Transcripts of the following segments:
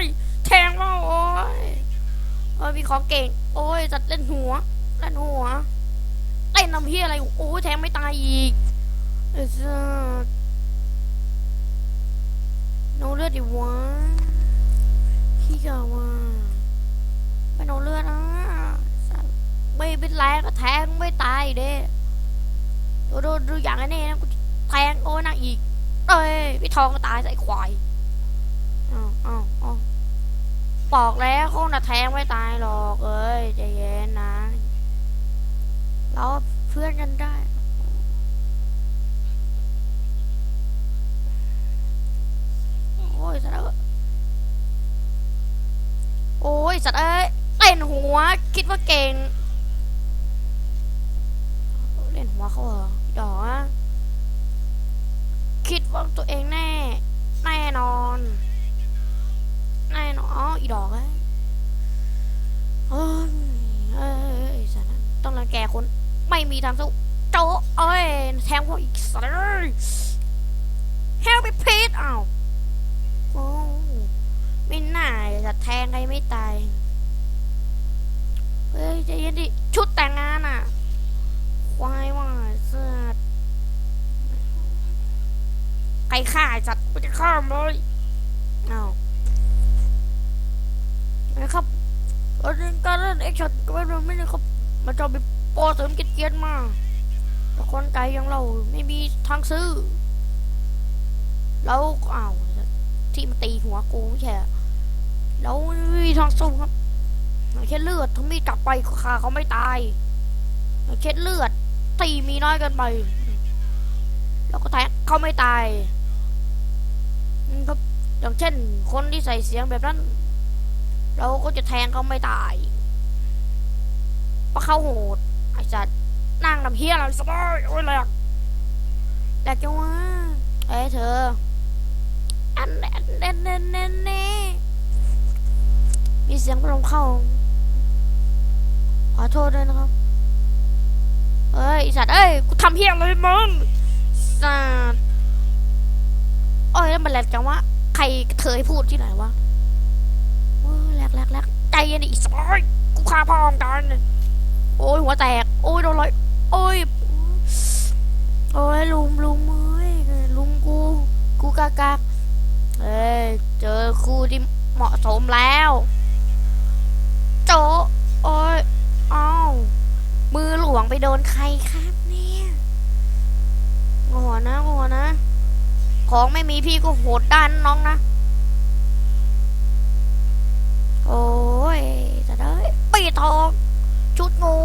ยแทงว่าโอ้ยโอ้ยมีของเก่ง โอ้ยจัดเล่นหัวเล่นหัวเล่นน้ำพี่อะไรโอ้ยแทงไม่ตายอีกเออสัสโนเลือดดิวะพี่กาว่าไปโนเลือดนะไม่เป็นไรก็แทงไม่ตายเด้ดูดูดูอย่างนี้นะกูแทงโอ้ยนะอีกเอ้ยพี่ทองก็ตายใส่ควายอ้าวอ้าวอ้าว บอกแล้วเขาน่ะแทงไม่ตายหรอกเอ้ยใจเย็นนะเราเพื่อนกันได้ โอ้ยสัตว์เอ้โอ้ยสัตว์เอ้ยเล่นหัว คิดว่าเก่ง เล่นหัวเขาเหรอดอกอะคิดว่าตัวเองแน่ แน่นอน แน่นอนอ๋ออีดอกไอ้เอ้ยเอ้ยสัตว์นั่นต้องรังแกคนไม่มีทางสู้โจเอ้ยแทงพวกอีกสัตว์เอ้ยเฮลไปพีทอ้าวโอ้ไม่น่าจะแทงใครไม่ตายเฮ้ยใจเย็นดิชุดแต่งงานอะควายว่าเสื้อใครฆ่าสัตว์กูจะฆ่าเลยอ้าว นะครับเออการเล่นแอคชั่นก็ไม่รู้ไม่ได้ครับมันจะมีโปรเสริมเกียรติมาแต่คนไกลอย่างเราไม่มีทางซื้อ แล้วอ้าวที่มาตีหัวกูไม่ใช่เรอแล้วไม่มีทางสู้ครับแค่เลือดทั้งมีกลับไปฆ่าเขาไม่ตายแค่เลือดตีมีน้อยเกินไป แล้วก็แทงเขาไม่ตายครับอย่างเช่น คนที่ใส่เสียงแบบนั้น เราก็จะแทงเขาไม่ตายเพราะเขาโหดไอ้สัตว์นั่งนำเฮียอะไรสบายโอ้ยแหลกแหลกจังวะเอ้ยเธออันแน่นแน่นแน่นแน่มีเสียงพัดลมเข้า ขอโทษด้วยนะครับ เอ้ยไอสัตว์เอ้ยกูทำเฮียอะไรมึงสัตว์โอ้ยแล้วมันแหลกจังวะใครเคยพูดที่ไหนวะ แหลกแหลกแหลกใจเย็นดิอีกสอยกูฆ่าพ่องกันโอ้ยหัวแตก โอ้ยโดนเลยโอ้ยโอ้ยลุมลุมเอ้ยลุมกู กูกากากเอ้ยเจอคู่ที่เหมาะสมแล้ว โจโอ้ยอ้าวมือหลวงไปโดนใครครับเนี่ยโอ้โหนะโอ้โหนะ ของไม่มีพี่ก็โหดด้านน้องนะ โอ้ยจะได้ปีทอง ชุดงู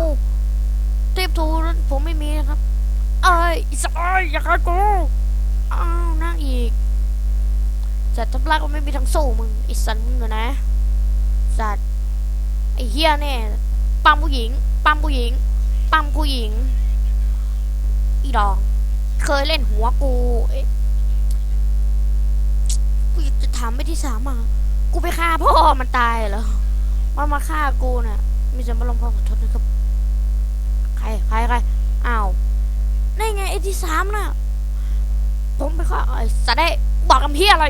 เทพทูนั้นผมไม่มีนะครับ เอ้ยอีสายอย่าฆ่ากูอ้าวนั่งอีกจัดทับลากก็ไม่มีทางสู้มึงไอีสันมึงนะ สัตว์ไอเฮียเนี่ยปั๊มผู้หญิงปั๊มผู้หญิงปั๊มผู้หญิง อีดอง เคยเล่นหัวกูเอ๊ะกูจะถามไปที่สามอะ กูไปฆ่าพ่อมันตายเหรอมันมาฆ่ากูน่ะ มีสมรมพ่อขอโทษนะครับ ใครใครใครอ้าวนี่ไงไอ้ที่สามน่ะ ผมไปฆ่าไอ้สัตว์ได้บอกกับพี่อะไร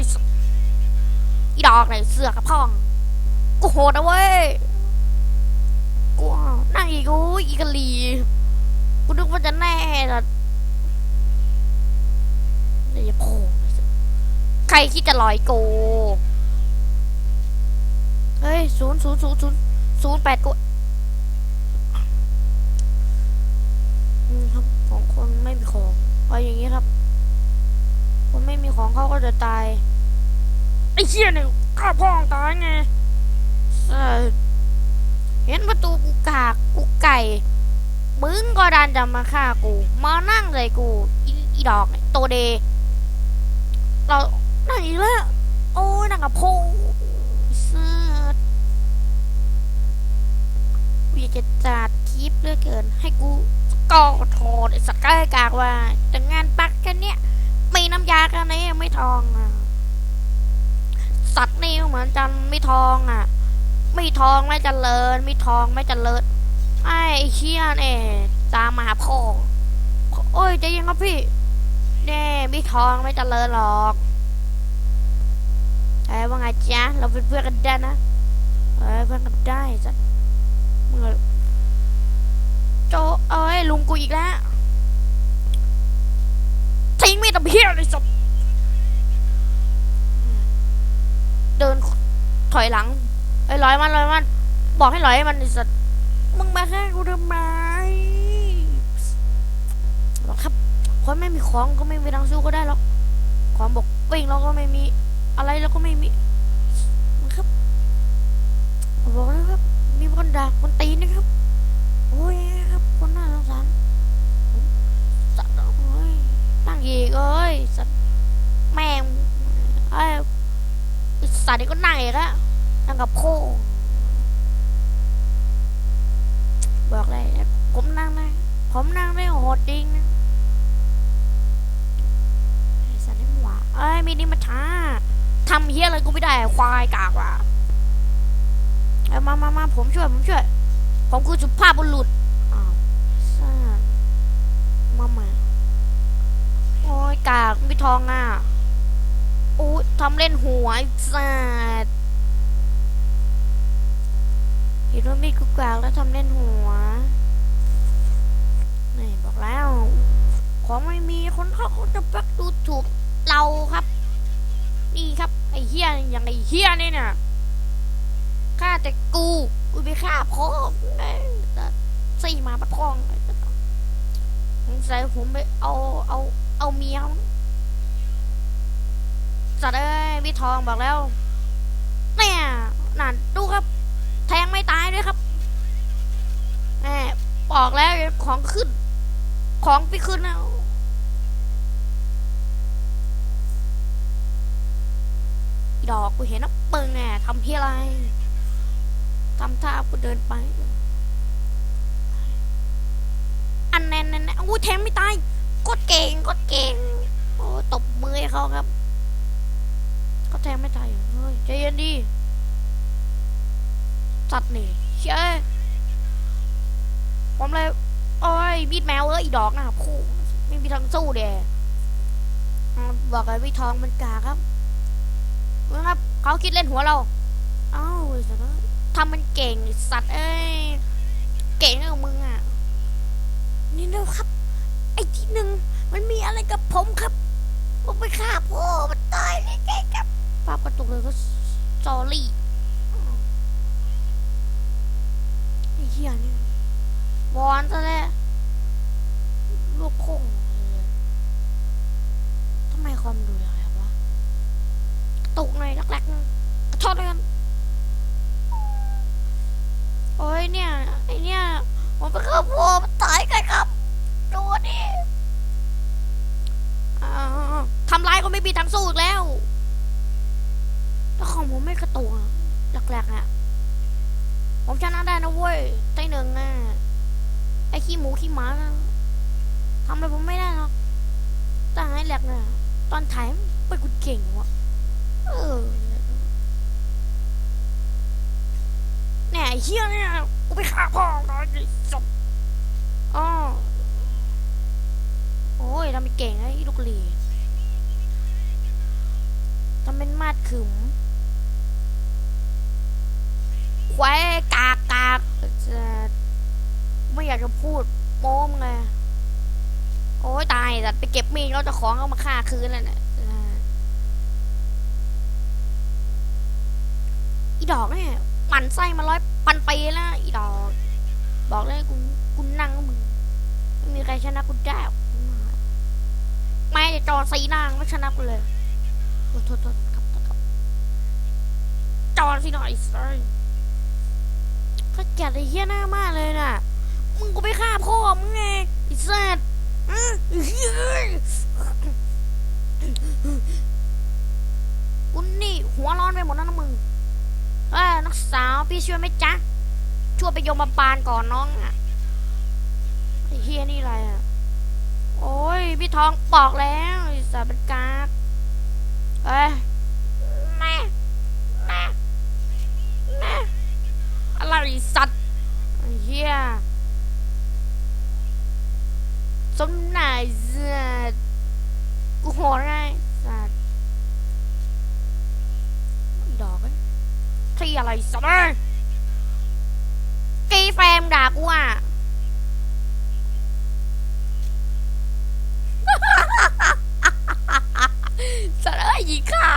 อีดอกไหนเสือกับพ่องกูโหดนะเว้ยกูอ้าวนั่งอีกูอีกะลีกูนึกว่าจะแน่แต่เดี๋ยวจะโผล่ใครคิดจะลอยโก เฮ้ยศูนย์ศูนย์ศูนย์ศูนย์ศูนย์แปดกูอืมครับของคนไม่มีของเอาอย่างนี้ครับ คนไม่มีของเขาก็จะตาย ไอ้เชี่ยเนี่ยฆ่าพ่องตายไงเห็นประตูกูกากกูไก่ มึงก็ดันจะมาฆ่ากู มานั่งใส่กู อีดอกโตเด เราไหนละโอ้ยนางกับโพเสื้อ กูอยากจะจัดคลิปเลือเกิน ให้กูกอโทษไอ้สักใกล้กากว่าแต่งานปักกันเนี่ยมีน้ำยากันนี้ไม่ทองอะสัตว์นี่เหมือนจันไม่ทองอะ ไม่ทองไม่เจริญ ไม่ทองไม่เจริญไอ้เชี่ยเนี่ยตามมาหาพ่อโอ้ยจเย็นครับพี่แน่ไม่ทองไม่เจริญหรอกเอ้ว่าไงจ๊ะเราเป็นเพื่อนกันได้นะเอ้เพื่อนกันได้จ้ะ มึงอโจเอ้ยลุงกูอีกแล้วทิ้งมีดตะเพียเลยสับเดินถอยหลังไอ้ร้อยมันร้อยมัน บอกให้ร้อยมันสัตว์มึงมาแค่กูทำไมบอกครับคนไม่มีของก็ไม่มีทางสู้ก็ได้หรอกของบอกวิ่งเราก็ไม่มีอะไรเราก็ไม่มีนครับ นด่าคนตีนะครับ โอ้ยครับ คนน่าสงสารสัตว์โอ้ยนั่งอีกเอ้ยสัตว์แม่งไอ้สัตว์นี่ก็นั่งอีกอะนั่งกับโพบอกเลยผมนั่งได้ผมนั่งได้โหดจริงนะไอ้สัตว์นี่หวาเอ้ยมีนี่มาช้าทำเฮียอะไรกูไม่ได้ควายกากว่ะ เอามามามาผมช่วย ผมช่วย ผมคือสุภาพบุรุษอ้าวซ่ามามา โอ้ยกากไม่ทองอะโอ้ยทำเล่นหัวไอ้สัตว์เห็นว่ามีกูกากแล้วทำเล่นหัวนี่บอกแล้ว ของไม่มีคนเขาเขาจะปักดูถูกเราครับ นี่ครับ ไอ้เฮียอย่างไอ้เฮียนี่เนี่ย ฆ่าแต่กู กูไปฆ่าพ่อม่งแต่สี่มาปัดพ่องสงสัยผมไปเอาเอาเอาเมียมั้งสัตว์เอ้ยพี่ทองบอกแล้วเนี่ยนั่นดูครับ แทงไม่ตายด้วยครับแหมบอกแล้วของขึ้น ของไปขึ้นแล้วดอกกูเห็นนะเปิงแน่ทำเพี้ยอะไร ทำท่ากูเดินไป อันแน่นแน่นอู้แทงไม่ตายกดเก่งกดเก่ง โอ้ตบมือเขาครับก็แทงไม่ตายเฮ้ยใจเย็นดีสัตว์นี่เชื่อผมเลยโอ้ยบีดแมวเอ้ยอีดอกนะครับคู่ไม่มีทางสู้เด้บอกไอ้พี่ทองมันกาครับนะครับเขาคิดเล่นหัวเรา เอ้าสัตว์ ทำมันเก่งสัตว์เอ้ย เก่งกับมึงอะ นี่นะครับ ไอ้ที่หนึ่งมันมีอะไรกับผมครับ ผมไปฆ่าพ่อมันตายเลยแกครับภาพกระตุกเลยก็จอรี่ไอ้เหี้ยนี่วอนซะแล้วลูกคงทำไมความดูอย่างไรวะตกหน่อยแรกๆกระชอนเลยกัน โอ้ยเนี่ยไอเนี่ยผมไปขับวัวมันตายกันครับดูดิอ่ทำร้ายก็ไม่มีทางสู้อีกแล้วแล้วของผมไม่กระตุกอะแรกๆอะผมชนะได้นะเว้ยไต้หนึ่งอะไอขี้หมูขี้หมาทำอะไรผมไม่ได้หรอกแต่ไอ้แหลกเนี่ยตอนถ่ายไปกูเก่งวะเออ เนี่ยไอ้เฮียเนี่ยกูไปฆ่าพ่อหน่อยไอ้ศพอ๋อโอ้ยทำเป็นเก่งไอ้ลูกหลีทำเป็นมาดขึมควายกากกากจะไม่อยากจะพูดโม้มไงโอ้ยตายแต่ไปเก็บมีดแล้วจะของเอามาฆ่าคืนแล้วเนี่ยอีดอกเนี่ย หมันไส้มาร้อยปันปีแล้วอีดอก บอกเลยกูกูนั่งมึงไม่มีใครชนะกูได้แม่จะจอสีนางไม่ชนะกูเลยโทษโทษครับครับจอสีหน่อยสิก็แกไอ้เหี้ยหน้ามากเลยน่ะ มึงกูไปฆ่าพ่อมึงไงไอ้สัตว์อื้อเฮ้ยกูนี่หัวร้อนไปหมดแล้วนะมึง เอ้ยนักสาวพี่ช่วยไหมจ๊ะช่วยไปโยมบาลก่อนน้องอะไอเฮียนี่อะไรอะ โอ้ยพี่ทองบอกแล้วสารเป็นกากเอ้ยแม่แม่แม่อะไรสัตว์ไอเฮียสมนายสัตว์กูโหดไงสัตว์ ที่อะไรสัตว์เอ้ยกีแฟมด่ากูอะสัตว์เอ้ยยิงข้า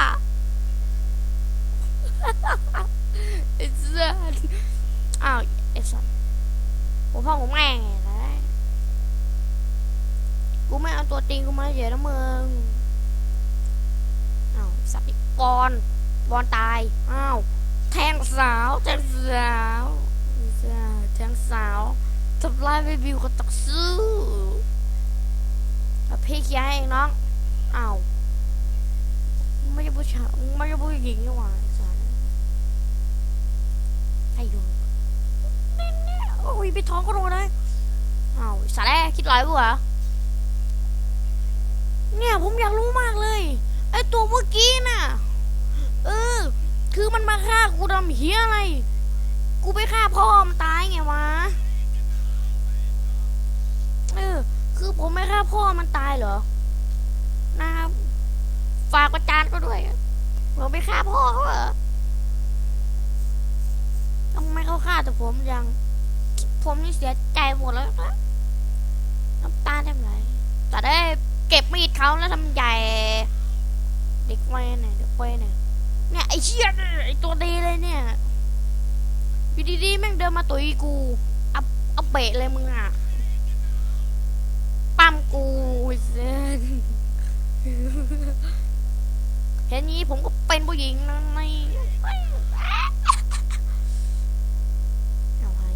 ไอ้สัตว์อ้าวไอ้สัตว์ผมพ่อผมแม่นะกูไม่เอาตัวจริงกูมาเฉยนะมึงอ้าวสัตว์อีกบอลบอลตาย อ้าว แทงสาว แทงสาวสัตว์แทงสาวทำลายไม่บิวก็ตักสู้อพี่เคียเองน้องอ้าวไม่ใช่ผู้ชายไม่ใช่ผู้หญิงนี่หว่าไอ้สัตว์ไอ้ดูโอ้ยไปท้องก็โดนเลยอ้าวสารแรคิดไรกูเหรอเนี่ยผมอยากรู้มากเลย ไอ้ตัวเมื่อกี้น่ะ คือมันมาฆ่ากูทำเฮียอะไร กูไปฆ่าพ่อมันตายไงวะ เออ คือผมไม่ฆ่าพ่อมันตายเหรอ นะครับ ฝากประจานก็ด้วยผมไปฆ่าพ่อเขาเหรอทำไมเขาฆ่าแต่ผมยัง ผมนี่เสียใจหมดแล้วนะน้ำตาแทบไหลแต่ได้เก็บมีดเขาแล้วทำใหญ่ เด็กเว้ยเนี่ยเด็กเว้ยเนี่ย เนี่ยไอ้เชี่ยไอตัวดีเลยเนี่ยอยู่ดีๆแม่งเดินมาตุยกูเอาเอาเบะเลยมึงอะปั้มกูเซนเห็นนี้ผมก็เป็นผู้หญิงนะในเอาไว้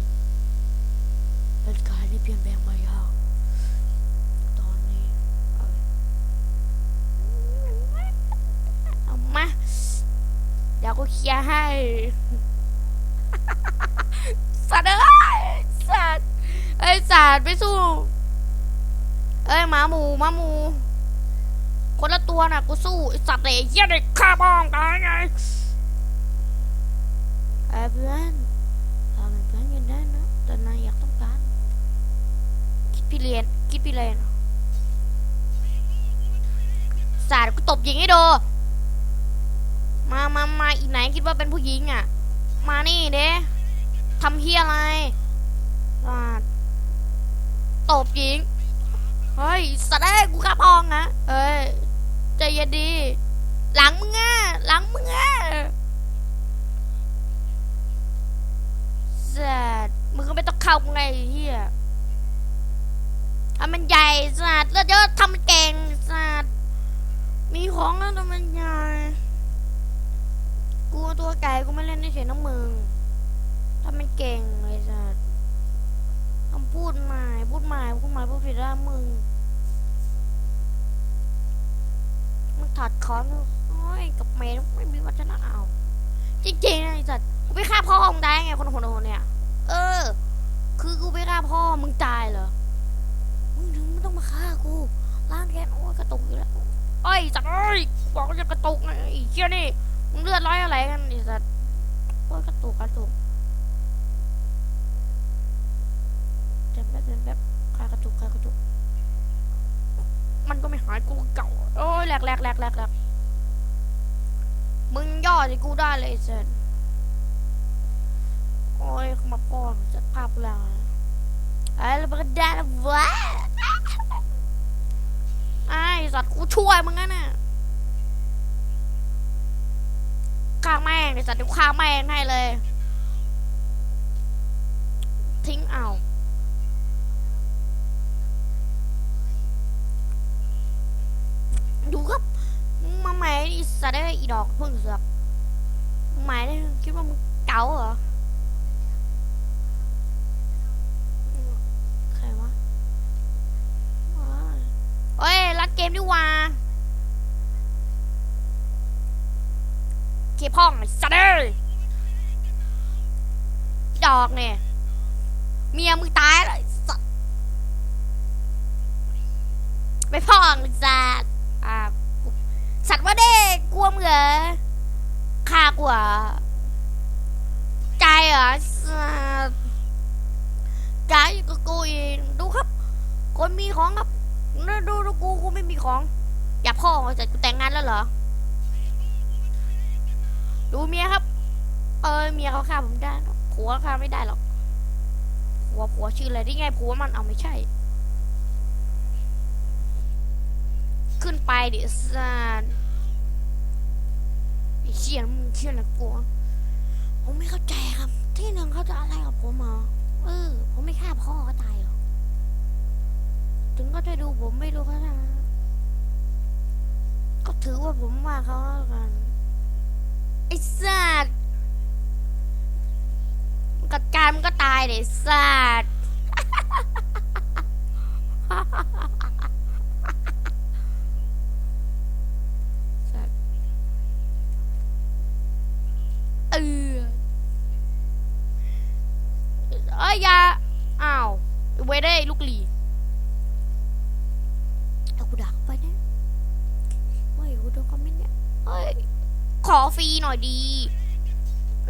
เหตุการณ์ที่เปลี่ยนแปลงมายาก กูเคลียร์ให้ สัตว์เอ้ยสัตว์เอ้ยสัตว์ไม่สู้ เอ้ยหมาหมูหมาหมู คนละตัวน่ะกูสู้ไอ้สัตว์เลยไอ้เหี้ยเด็กฆ่าบ้องตายไงไอ้เพื่อนเราเป็นเพื่อนกันได้นะแต่นายอยากต้องการ คิดพี่เรียน คิดพี่เรียนสาดกูตบหญิงให้ดู มามามาอีกไหนคิดว่าเป็นผู้หญิงอะ มานี่เด้ทำเฮียอะไรสาตบหญิง เฮ้ยสัตว์เอ้กูขับพองนะเอ้ยใจเย็นดี หลังมึงอะ หลังมึงอะสัตว์มึงก็ไม่ต้องเข้าไงเฮียทำมันใหญ่สัตว์แล้วเยอะทำมันเก่งสัตว์มีของแล้วทำมันใหญ่ กูตัวไก่กูไม่เล่นได้เฉยน้องมึงทำมันเก่งเลยสัตว์คำพูดใหม่พูดใหม่พูดใหม่พูดผิดแล้วมึง มึงถัดคอนโอ้ยกับเมย์ไม่มีวัฒนะเอาจริงๆนะไอ้สัตว์กูไปฆ่าพ่อมึงได้ไงคนคนคนเนี่ย เออ คือกูไปฆ่าพ่อมึงตายเหรอ มึงถึงไม่ต้องมาฆ่ากูล้างแค้นโอ้ยกระตุกอยู่แล้วเอ้ยสัตว์เอ้ยบอกว่าจะกระตุกไงไอ้เชี่ยนี่ เลือดร้อยอะไรกันไอ้สัตว์โอ้ยกระตุกกระตุกเดินแบบเดินแบบใครกระตุกใครกระตุก มันก็ไม่หายกูเก่า โอ้ยแหลกแหลกแหลกแหลกแหลกมึงย่อสิกูได้เลยไอ้สัตว์โอ้ยมาป้อนจัดภาพเราไอ้เราไปกันได้แล้ววะไอ้สัตว์กูช่วยมึงนะน่ะ ฆ่าแม่งไอ้สัตว์เดี๋ยวฆ่าแม่งให้เลย ทิ้งเอาดูครับมาหม่ไอีสัตว์ได้อีดอกเพิ่งเสือกหม่ได้คิดว่ามึงเก๋าเหรอใครวะโอ้ยรัดเกมดีกว่า เก็บห้องสัตว์เอ้ยดอกเนี่ย เมียมึงตายแล้วไอ้สัตว์ไปพ่องไอ้สัตว์อ่าสัตว์ว่าเด็กกลัวมึงเหรอฆ่ากูเหรอใจเหรอสัตว์จ่ายกับกูเองดูครับ คนมีของครับดูดูดูกูกูไม่มีของ อย่าพ่อจะกูแต่งงานแล้วเหรอ ดูเมียครับ เออเมียเขาฆ่าผมได้หรอกผัวฆ่าไม่ได้หรอกผัวผัวชื่ออะไรได้ไงผัวมันเอาไม่ใช่ ขึ้นไปดิซานเชี่ยมึงเชี่ยอะไรกลัวผมไม่เข้าใจครับ ที่หนึ่งเขาจะอะไรกับผมเหรอเออ ผมไม่ฆ่าพ่อก็ตายหรอกถึงก็จะดูผมไม่รู้เขาทก็ถือว่าผมว่าเขาแล้วกัน สัตว์กัดการมันก็ตายเลยสัตว์ สัตว์เออเอ้ยอยาอ้าวเวยได้ลูกหลีเอากูดักไปเนี่ยเฮ้ยกูโดนคอมเมนต์เนี่ยเฮ้ย ขอ ฟรีหน่อยดี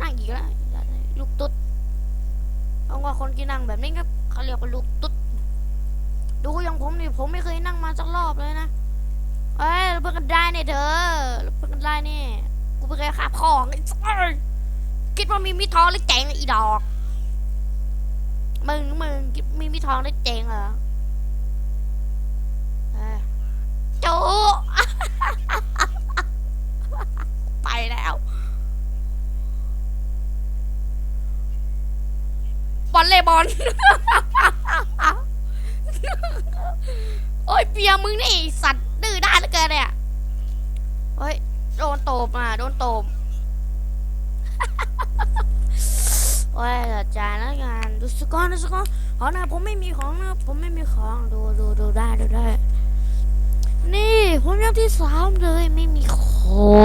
นั่งอีกแล้วอยากได้ลูกตุ๊ดเอาว่าคนที่นั่งแบบนี้ครับเขาเรียกว่าลูกตุ๊ด ดูอย่างผมนี่ผมไม่เคยนั่งมาสักรอบเลยนะเอ้ยเราเพิ่งกันได้เนี่ยเธอเราเพิ่งกันได้เนี่ยกูไม่เคยขาพ่อไอ้สัสคิดว่ามีมีทองแล้วเจ๋งอีดอก มึงมึงคิดมีมีทองแล้วเจ๋งเหรออจู ไปแล้ว บอล โอ้ยเปียมึงนี่สัตว์ดื้อด้านเหลือเกินเนี่ยเฮ้ยโดนโตบอะโดนโตบโอ้ยจัดจานแล้วกันดูสกอนดูสกอนของนะผมไม่มีของนะผมไม่มีของดูดูดูได้ดูได้ นี่ผมยังที่สามเลยไม่มีของ